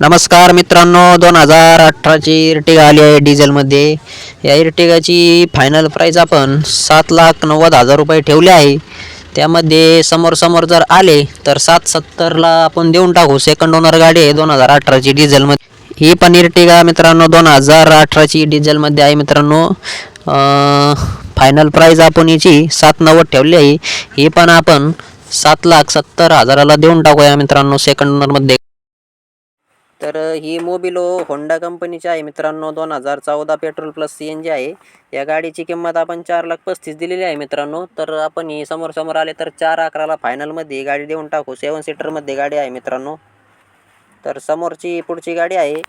नमस्कार मित्रांनो दोन हजार अठराची इर्टिगा आली आहे डिझेलमध्ये. या इर्टिगाची फायनल प्राईस आपण सात लाख नव्वद हजार रुपये ठेवले आहे. त्यामध्ये समोर समोर जर आले तर सात सत्तरला आपण देऊन टाकू. सेकंड ओनर गाडी आहे दोन हजार अठराची डिझेलमध्ये. ही पण इर्टिगा मित्रांनो दोन हजार अठराची डिझेलमध्ये आहे मित्रांनो. फायनल प्राईज आपण हिची सात नव्वद ठेवली आहे. ही पण आपण सात लाख सत्तर हजाराला देऊन टाकूया मित्रांनो सेकंड ओनरमध्ये तर ही मोबिलो होंडा कंपनीची आहे मित्रांनो. दोन हजार चौदा petrol plus C N G आहे. या गाडीची किंमत आपण चार लाख पस्तीस दिलेली आहे मित्रांनो. तर आपण ही समोर समोर आले तर चार अकराला फायनलमध्ये ही गाडी देऊन टाकू. सेवन सीटरमध्ये गाडी आहे मित्रांनो. तर समोरची पुढची गाडी आहे.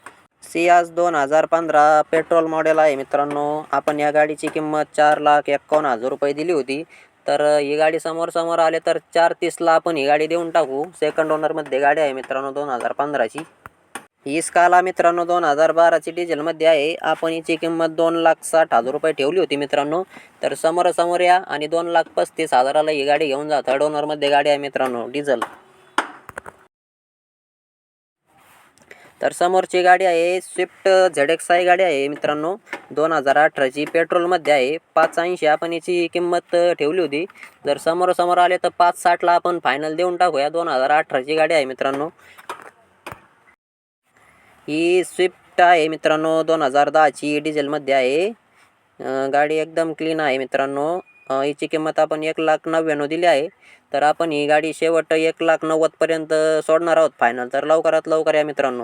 सियाज दोन हजार पंधरा पेट्रोल मॉडेल आहे मित्रांनो. आपण या गाडीची किंमत चार लाख एक्कावन्न हजार रुपये दिली होती. तर ही गाडी समोर समोर आले तर चार तीसला आपण ही गाडी देऊन टाकू. सेकंड ओनरमध्ये गाडी आहे मित्रांनो दोन हजार पंधराची. ही स्काला मित्रांनो दोन हजार बाराची डिझेलमध्ये आहे. आपण हिची किंमत दोन लाख साठ हजार रुपये ठेवली होती मित्रांनो. तर समोरासमोर या आणि दोन लाख पस्तीस हजाराला ही गाडी घेऊन जा थर्ड ओनरमध्ये गाडी आहे मित्रांनो डिझेल तर समोरची गाडी आहे स्विफ्ट झेड एक्स आय गाडी आहे मित्रांनो. दोन हजार अठराची पेट्रोलमध्ये आहे. पाच ऐंशी आपण याची किंमत ठेवली होती. जर समोरासमोर आले तर पाच साठला आपण फायनल देऊन टाकूया. दोन हजार अठराची गाडी आहे मित्रांनो. ही स्विफ्ट आहे मित्रांनो. दोन हजार दहाची डिझेलमध्ये आहे. गाडी एकदम क्लीन आहे मित्रांनो. हिची किंमत आपण एक लाख नव्याण्णव दिली आहे. तर आपण ही गाडी शेवट एक लाख नव्वदपर्यंत सोडणार आहोत फायनल तर लवकरात लवकर या मित्रांनो.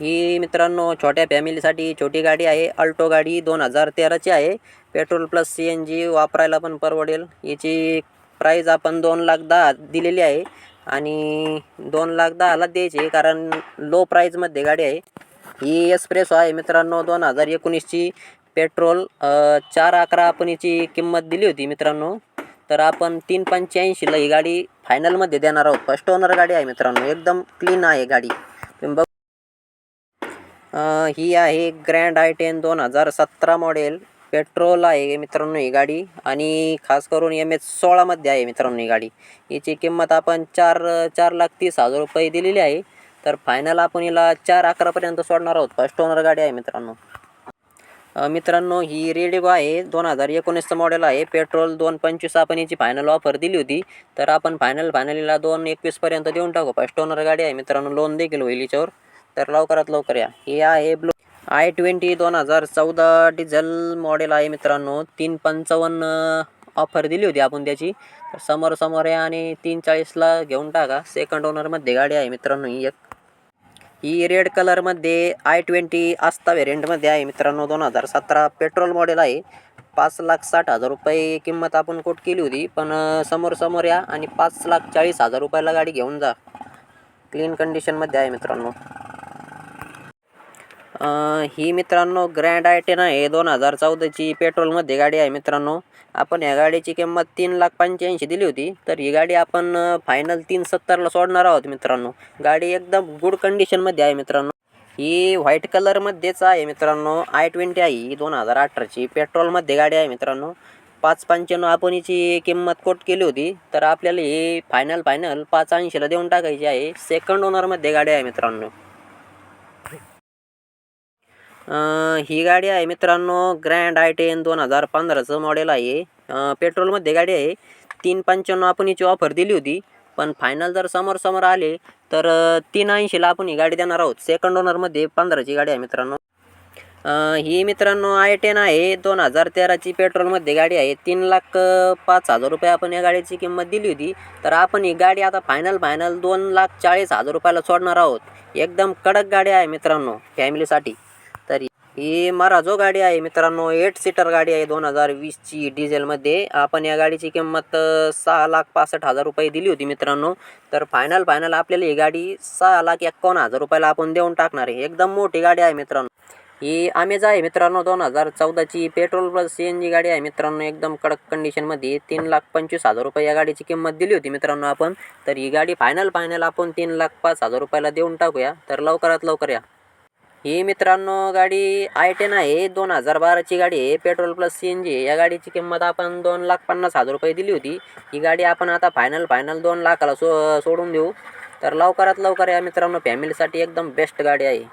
ही मित्रांनो छोट्या फॅमिलीसाठी छोटी गाडी आहे. अल्टो गाडी दोन हजार तेराची आहे. Petrol plus C N G वापरायला पण परवडेल. याची प्राईज आपण दोन लाख दहा दिलेली आहे. आणि दोन लाख दहाला द्यायची कारण लो प्राईजमध्ये गाडी आहे. ही एस्प्रेसो आहे मित्रांनो दोन हजार एकोणीसची पेट्रोल चार अकरा आपण हिची किंमत दिली होती मित्रांनो. तर आपण तीन पंच्याऐंशीला ही गाडी फायनलमध्ये देणार आहोत. फर्स्ट ओनर गाडी आहे मित्रांनो एकदम क्लीन आहे गाडी. तुम्ही बघ ही आहे ग्रँड आय टेन दोन हजार सतरा मॉडेल पेट्रोल आहे मित्रांनो ही गाडी आणि खास करून एम एच सोळामध्ये आहे मित्रांनो ही गाडी. याची किंमत आपण चार चार लाख तीस हजार रुपये दिलेली आहे. तर फायनल आपण हिला चार अकरापर्यंत सोडणार आहोत. फर्स्ट ओनर गाडी आहे मित्रांनो. मित्रांनो ही रेडिओ आहे. दोन हजार एकोणीसचं मॉडेल आहे. पेट्रोल दोन पंचवीस आपण हिची फायनल ऑफर दिली होती. तर आपण फायनल फायनलीला दोन एकवीसपर्यंत देऊन टाकू. फर्स्ट ओनर गाडी आहे मित्रांनो. लोन देखील होईल याच्यावर तर लवकरात लवकर या. ही आहे ब्लू आय ट्वेंटी दोन हजार चौदा डिझेल मॉडेल आहे मित्रांनो. तीन पंचावन्न ऑफर दिली होती आपण त्याची. तर समोर समोर या आणि तीन चाळीसला घेऊन टाका. सेकंड ओनरमध्ये गाडी आहे मित्रांनो ही एक. ही रेड कलरमध्ये आय ट्वेंटी आस्ता व्हेरियंटमध्ये आहे मित्रांनो दोन हजार सतरा. पेट्रोल मॉडेल आहे. पाच लाख साठ हजार रुपये किंमत आपण कोट केली होती. पण समोर समोर या आणि पाच लाख चाळीस हजार रुपयाला गाडी घेऊन जा. क्लीन कंडिशनमध्ये आहे मित्रांनो. ही मित्रांनो ग्रँड आय टेन आहे दोन हजार चौदाची पेट्रोलमध्ये गाडी आहे मित्रांनो. आपण या गाडीची किंमत तीन लाख पंच्याऐंशी दिली होती तर ही गाडी आपण फायनल तीन सत्तरला सोडणार आहोत मित्रांनो. गाडी एकदम गुड कंडिशनमध्ये आहे मित्रांनो. ही व्हाईट कलरमध्येच आहे मित्रांनो. आय ट्वेंटी आहे ही दोन हजार अठराची पेट्रोलमध्ये गाडी आहे मित्रांनो. पाच पंच्याण्णव आपण हिची किंमत कोट केली होती तर आपल्याला ही फायनल फायनल पाच ऐंशीला देऊन टाकायची आहे. सेकंड ओनरमध्ये गाडी आहे मित्रांनो. ही गाडी आहे मित्रांनो ग्रँड आय टेन दोन हजार पंधराचं मॉडेल आहे. पेट्रोलमध्ये गाडी आहे. तीन पंच्याण्णव आपण हिची ऑफर दिली होती. पण फायनल जर समोर समोर आले तर तीन ऐंशीला आपण ही गाडी देणार आहोत. सेकंड ओनरमध्ये पंधराची गाडी आहे मित्रांनो. ही मित्रांनो आय टेन आहे. दोन हजार तेराची पेट्रोलमध्ये गाडी आहे. तीन लाख पाच हजार रुपये आपण या गाडीची किंमत दिली होती. तर आपण ही गाडी आता फायनल फायनल दोन लाख चाळीस हजार रुपयाला सोडणार आहोत. एकदम कडक गाडी आहे मित्रांनो फॅमिलीसाठी ही मारा जो गाडी आहे मित्रांनो. एट सीटर गाडी आहे दोन हजार वीसची डिझेलमध्ये आपण या गाडीची किंमत सहा लाख पासष्ट हजार रुपये दिली होती मित्रांनो. तर फायनल फायनल आपल्याला ही गाडी सहा लाख एकावन्न हजार रुपयाला आपण देऊन टाकणार आहे. एकदम मोठी गाडी आहे मित्रांनो. ही आमेज आहे मित्रांनो दोन हजार चौदाची petrol plus C N G गाडी आहे मित्रांनो. एकदम कडक कंडिशनमध्ये तीन लाख पंचवीस हजार रुपये या गाडीची किंमत दिली होती मित्रांनो आपण. तर ही गाडी फायनल फायनल आपण तीन लाख पाच हजार रुपयाला देऊन टाकूया. तर लवकरात लवकर या. ही मित्रांनो गाडी आय टेन आहे दोन हजार बाराची गाडी आहे. Petrol plus C N G या गाडीची किंमत आपण दोन लाख पन्नास हजार रुपये दिली होती. ही गाडी आपण आता फायनल फायनल दोन लाखाला सो सोडून देऊ. तर लवकरात लवकर या मित्रांनो फॅमिलीसाठी एकदम बेस्ट गाडी आहे.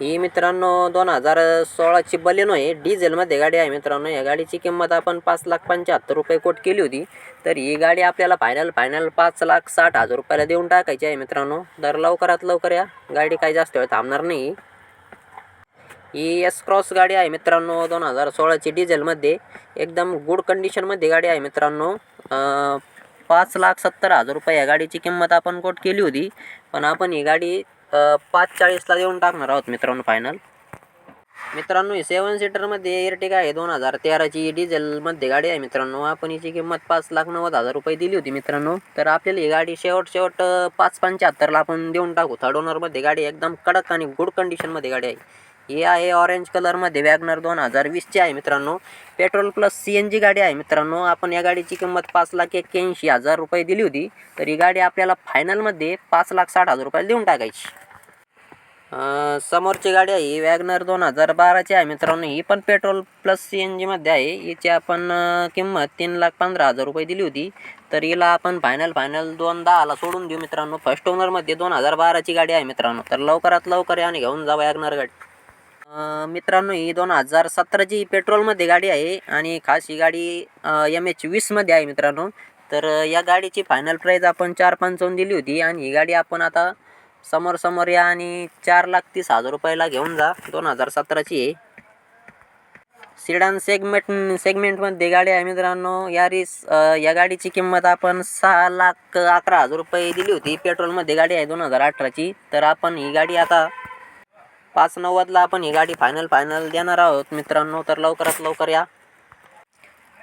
ही मित्रांनो दोन हजार सोळाची बलेनो आहे. डिझेलमध्ये गाडी आहे मित्रांनो. या गाडीची किंमत आपण पाच लाख पंच्याहत्तर रुपये कोट केली होती. तर ही गाडी आपल्याला फायनल फायनल पाच लाख साठ हजार रुपयाला देऊन टाकायची आहे मित्रांनो. तर लवकरात लवकर या. गाडी काही जास्त वेळ थांबणार नाही. ही एस क्रॉस गाडी आहे मित्रांनो. दोन हजार सोळाची डिझेलमध्ये एकदम गुड कंडिशनमध्ये गाडी आहे मित्रांनो. पाच लाख सत्तर हजार रुपये या गाडीची किंमत आपण कोट केली होती. पण आपण ही गाडी पाच चाळीसला देऊन टाकणार आहोत मित्रांनो फायनल मित्रांनो ही सेवन सीटरमध्ये एअरटेक आहे दोन हजार तेराची डिझेलमध्ये गाडी आहे मित्रांनो. आपण हिची किंमत पाच लाख नव्वद हजार रुपये दिली होती मित्रांनो. तर आपल्याला ही गाडी शेवट शेवट पाच पंच्याहत्तरला आपण देऊन टाकू. थर्ड ओनरमध्ये गाडी एकदम कडक आणि गुड कंडिशनमध्ये गाडी आहे. ही आहे ऑरेंज कलरमध्ये वॅगनर दोन हजार वीसची आहे मित्रांनो. Petrol plus C N G गाडी आहे मित्रांनो. आपण या गाडीची किंमत पाच लाख एक्क्याऐंशी हजार रुपये दिली होती. तर ही गाडी आपल्याला फायनलमध्ये पाच लाख साठ हजार रुपयाला देऊन टाकायची. समोरची गाडी आहे ही वॅगनर दोन हजार बाराची आहे मित्रांनो. ही पण पेट्रोल प्लस सी एन जीमध्ये आहे. हिची आपण किंमत तीन लाख पंधरा हजार रुपये दिली होती. तर हिला आपण फायनल फायनल दोन दहाला सोडून देऊ मित्रांनो. फर्स्ट ओनरमध्ये दोन हजार बाराची गाडी आहे मित्रांनो. तर लवकरात लवकर याने आणि घेऊन जा वॅगनर गाडी. मित्रांनो ही दोन हजार सतराची पेट्रोलमध्ये गाडी आहे आणि खास ही गाडी एम एच वीसमध्ये आहे मित्रांनो. तर या गाडीची फायनल प्राईज आपण चार पंचावन्न दिली होती आणि ही गाडी आपण आता समोर समोर या आणि चार लाख तीस हजार रुपयाला घेऊन जा. दोन हजार सतराची आहे. सिडान सेगमेंट सेगमेंटमध्ये गाडी आहे मित्रांनो. यारीस या गाडीची किंमत आपण सहा लाख अकरा हजार रुपये दिली होती. पेट्रोलमध्ये गाडी आहे दोन हजार अठराची. तर आपण ही गाडी आता पाच नव्वदला आपण ही गाडी फायनल फायनल देणार आहोत. मित्रांनो तर लवकरात लवकर या.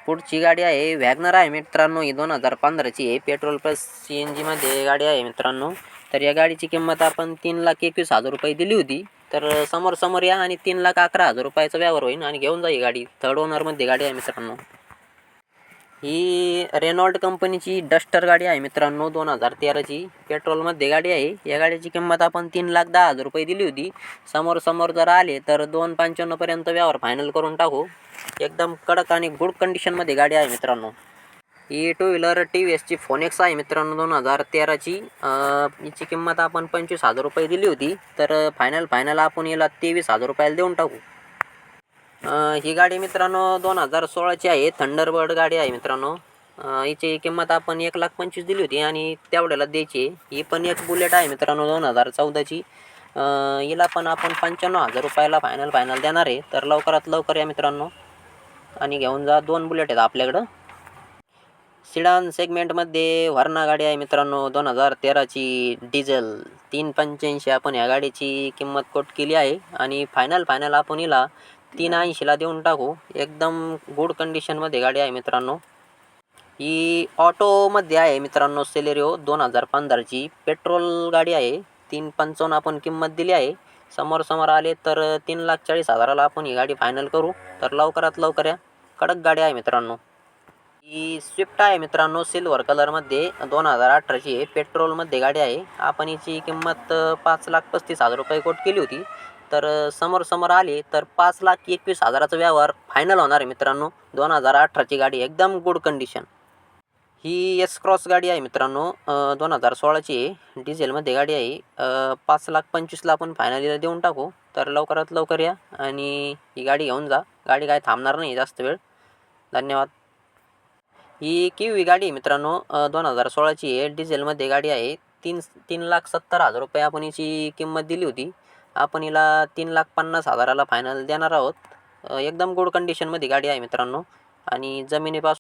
पुढची गाडी आहे वॅगनर आहे मित्रांनो. ही दोन हजार पंधराची आहे. पेट्रोल प्लस सी एन जीमध्ये गाडी आहे मित्रांनो. तर या गाडीची किंमत आपण तीन लाख एकवीस हजार रुपये दिली होती. तर समोर समोर या आणि तीन लाख अकरा हजार रुपयाचा व्यवहार होईल आणि घेऊन जा ही गाडी. थर्ड ओनरमध्ये गाडी आहे मित्रांनो. ही रेनॉल्ड कंपनीची डस्टर गाडी आहे मित्रांनो दोन हजार तेराची. पेट्रोलमध्ये गाडी आहे. या गाडीची किंमत आपण तीन लाख दहा हजार रुपये दिली होती. समोर समोर जर आले तर दोन पंच्याण्णवपर्यंत व्यवहार फायनल करून टाकू. एकदम कडक आणि गुड कंडिशनमध्ये गाडी आहे मित्रांनो. ही टू व्हीलर टी व्ही एसची फोनेक्स आहे मित्रांनो दोन हजार तेराची. हिची किंमत आपण पंचवीस हजार रुपये दिली होती. तर फायनल फायनल आपण याला तेवीस हजार रुपयाला देऊन टाकू. ही गाडी मित्रांनो दोन हजार सोळाची आहे. थंडरबर्ड गाडी आहे मित्रांनो. हिची किंमत आपण एक लाख पंचवीस दिली होती आणि तेवढ्याला द्यायची. आहे. ही पण एक बुलेट आहे मित्रांनो दोन हजार चौदाची. हिला पण आपण पंच्याण्णव हजार रुपयाला फायनल फायनल देणार आहे. तर लवकरात लवकर या मित्रांनो. आणि घेऊन जा दोन बुलेट आहेत आपल्याकडं. सिडान सेगमेंटमध्ये व्हर्ना गाडी आहे मित्रांनो दोन हजार तेराची. डिझेल तीन पंच्याऐंशी आपण ह्या गाडीची किंमत कोट केली आहे. आणि फायनल फायनल आपण हिला तीन ऐंशीला देऊन टाकू. एकदम गुड कंडिशनमध्ये गाडी आहे मित्रांनो. ही ऑटोमध्ये आहे मित्रांनो सेलेरिओ दोन हजार पंधराची. पेट्रोल गाडी आहे. तीन पंचावन्न आपण किंमत दिली आहे. समोर समोर आले तर तीन लाख चाळीस हजाराला आपण ही गाडी फायनल करू. तर लवकरात लवकर या. कडक गाडी आहे मित्रांनो. ही स्विफ्ट आहे मित्रांनो सिल्वर कलरमध्ये दोन हजार अठराची आहे पेट्रोलमध्ये गाडी आहे. आपण हिची किंमत पाच लाख पस्तीस हजार रुपये कोट केली होती. तर समोर समोर आले तर पाच लाख एकवीस हजाराचा व्यवहार फायनल होणार आहे मित्रांनो. दोन हजार अठराची गाडी एकदम गुड कंडिशन ही एस क्रॉस गाडी आहे मित्रांनो. दोन हजार सोळाची आहे डिझेलमध्ये गाडी आहे. पाच लाख पंचवीसला आपण फायनलीला देऊन टाकू. तर लवकरात लवकर या आणि ही गाडी घेऊन जा. गाडी काय थांबणार नाही जास्त वेळ. धन्यवाद. ही किवी गाडी आहे मित्रांनो. दोन हजार सोळाची आहे डिझेलमध्ये गाडी आहे. तीन तीन लाख सत्तर हजार रुपये आपण हिची किंमत दिली होती. आपण हिला तीन लाख पन्नास हजाराला फायनल देणार आहोत. एकदम गुड कंडिशनमध्ये गाडी आहे मित्रांनो. आणि जमिनीपासून